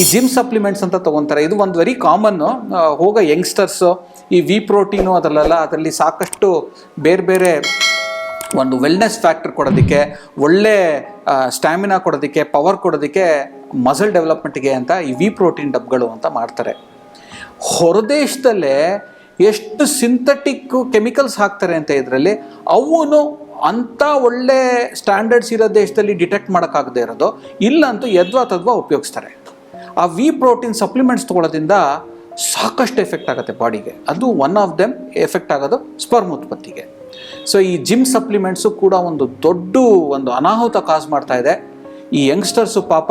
ಈ gym supplements ಅಂತ ತಗೊಂತಾರೆ. ಇದು ಒಂದು ವೆರಿ ಕಾಮನ್ನು ಹೋಗೋ ಯಂಗ್ಸ್ಟರ್ಸು ಈ ವಿ ಪ್ರೋಟೀನು ಅದರಲ್ಲೆಲ್ಲ ಅದರಲ್ಲಿ ಸಾಕಷ್ಟು ಬೇರೆ ಬೇರೆ ಒಂದು ವೆಲ್ನೆಸ್ ಫ್ಯಾಕ್ಟರ್ ಕೊಡೋದಕ್ಕೆ, ಒಳ್ಳೆ ಸ್ಟ್ಯಾಮಿನಾ ಕೊಡೋದಕ್ಕೆ ಪವರ್ ಕೊಡೋದಕ್ಕೆ ಮಸಲ್ ಡೆವಲಪ್ಮೆಂಟ್ಗೆ ಅಂತ ಈ ವಿ ಪ್ರೋಟೀನ್ ಡಬ್ಗಳು ಅಂತ ಮಾಡ್ತಾರೆ. ಹೊರದೇಶದಲ್ಲೇ ಎಷ್ಟು ಸಿಂಥೆಟಿಕ್ ಕೆಮಿಕಲ್ಸ್ ಹಾಕ್ತಾರೆ ಅಂತ ಇದರಲ್ಲಿ, ಅವನು ಅಂಥ ಒಳ್ಳೆ ಸ್ಟ್ಯಾಂಡರ್ಡ್ಸ್ ಇರೋ ದೇಶದಲ್ಲಿ ಡಿಟೆಕ್ಟ್ ಮಾಡೋಕ್ಕಾಗದೇ ಇರೋದು ಇಲ್ಲಂತೂ ಯದ್ವಾ ತದ್ವಾ ಉಪಯೋಗಿಸ್ತಾರೆ. ಆ ವಿ ಪ್ರೋಟೀನ್ ಸಪ್ಲಿಮೆಂಟ್ಸ್ ತೊಗೊಳೋದ್ರಿಂದ ಸಾಕಷ್ಟು ಎಫೆಕ್ಟ್ ಆಗುತ್ತೆ ಬಾಡಿಗೆ ಅದು ಒನ್ ಆಫ್ ದೆಮ್ ಎಫೆಕ್ಟ್ ಆಗೋದು ಸ್ಪರ್ಮ್ ಉತ್ಪತ್ತಿಗೆ. ಸೊ ಈ ಜಿಮ್ ಸಪ್ಲಿಮೆಂಟ್ಸು ಕೂಡ ಒಂದು ದೊಡ್ಡ ಒಂದು ಅನಾಹುತ ಕಾಸ್ ಮಾಡ್ತಾ ಇದೆ. ಈ ಯಂಗ್ಸ್ಟರ್ಸು ಪಾಪ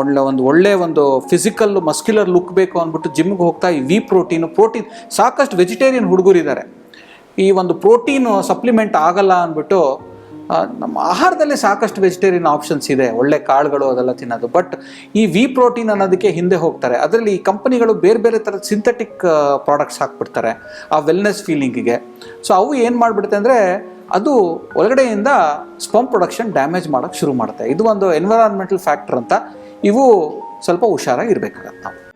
ಒಳ್ಳೆ ಒಂದು ಒಳ್ಳೆ ಒಂದು ಫಿಸಿಕಲ್ ಮಸ್ಕ್ಯುಲರ್ ಲುಕ್ ಬೇಕು ಅಂದ್ಬಿಟ್ಟು ಜಿಮ್ಗೆ ಹೋಗ್ತಾ ಈ ವಿ ಪ್ರೋಟೀನು ಪ್ರೋಟೀನ್ ಸಾಕಷ್ಟು ವೆಜಿಟೇರಿಯನ್ ಹುಡುಗರಿದ್ದಾರೆ. ಈ ಒಂದು ಪ್ರೋಟೀನು ಸಪ್ಲಿಮೆಂಟ್ ಆಗಲ್ಲ ಅಂದ್ಬಿಟ್ಟು ನಮ್ಮ ಆಹಾರದಲ್ಲಿ ಸಾಕಷ್ಟು ವೆಜಿಟೇರಿಯನ್ ಆಪ್ಷನ್ಸ್ ಇದೆ. ಒಳ್ಳೆ ಕಾಳುಗಳು ಅದೆಲ್ಲ ತಿನ್ನೋದು. ಬಟ್ ಈ ವಿ ಪ್ರೋಟೀನ್ ಅನ್ನೋದಕ್ಕೆ ಹಿಂದೆ ಹೋಗ್ತಾರೆ. ಅದರಲ್ಲಿ ಈ ಕಂಪನಿಗಳು ಬೇರೆ ಬೇರೆ ಥರದ ಸಿಂಥೆಟಿಕ್ ಪ್ರಾಡಕ್ಟ್ಸ್ ಹಾಕ್ಬಿಡ್ತಾರೆ ಆ ವೆಲ್ನೆಸ್ ಫೀಲಿಂಗಿಗೆ ಸೊ ಅವು ಏನು ಮಾಡಿಬಿಡುತ್ತೆ ಅಂದರೆ ಅದು ಒಳಗಡೆಯಿಂದ ಸ್ಪಮ್ ಪ್ರೊಡಕ್ಷನ್ ಡ್ಯಾಮೇಜ್ ಮಾಡೋಕ್ಕೆ ಶುರು ಮಾಡುತ್ತೆ. ಇದು ಒಂದು ಎನ್ವಿರಾನ್ಮೆಂಟಲ್ ಫ್ಯಾಕ್ಟರ್ ಅಂತ. ಇವು ಸ್ವಲ್ಪ ಹುಷಾರಾಗಿ ಇರಬೇಕಾಗತ್ತೆ ನಾವು.